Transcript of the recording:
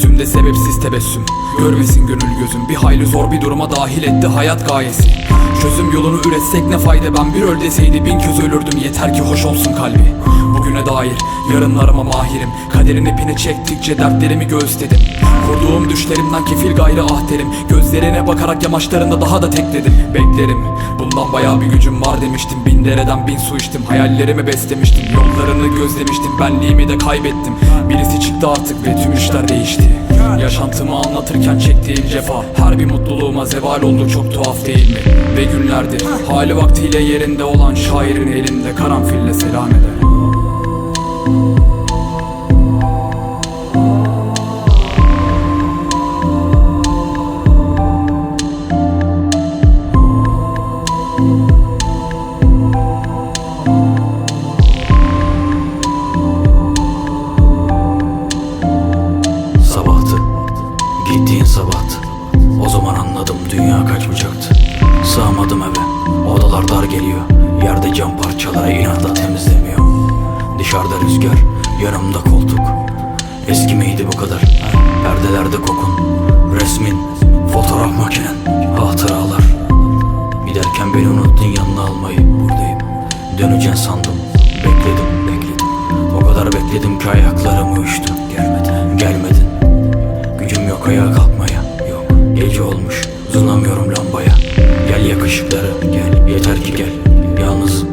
Yüzümde sebepsiz tebessüm. Görmesin gönül gözüm. Bir hayli zor bir duruma dahil etti hayat gayesi. Çözüm yolunu üretsek ne fayda? Ben bir öl deseydi bin köz ölürdüm. Yeter ki hoş olsun kalbi. Bugüne dair yarınlarıma mahirim. Kaderin ipini çektikçe dertlerimi göğüsledim. Kurduğum düşlerimden kefil gayrı ah derim. Gözlerine bakarak yamaçlarında daha da tekledim. Beklerim. Bundan bayağı bir gücüm var demiştim. Bin dereden bin su içtim. Hayallerimi beslemiştim. Yollarını gözlemiştim. Benliğimi de kaybettim Birisi çıktı artık ve tüm işler değişti Yaşantımı anlatırken çektiğim cefa Her bir mutluluğuma zeval oldu çok tuhaf değil mi? Ve günlerdir hali vaktiyle yerinde olan şairin elinde karanfille selam eder Gittiğin sabahtı O zaman anladım dünya kaçmayacaktı Sığamadım eve Odalar dar geliyor. Yerde cam parçaları inatla temizlemiyor. Dışarıda rüzgar Yanımda koltuk. Eski miydi bu kadar? Perdelerde kokun Resmin Fotoğraf makinen Hatıralar. Giderken beni unuttun yanına almayı Buradayım. Döneceksin sandım Bekledim bekledim. O kadar bekledim ki ayaklarım uyuştu. Gücüm yok ayağa kalkmaya. Yok Gece olmuş. Uzanamıyorum lambaya. Gel yakışıkları Gel. Yeter ki gel. Yalnız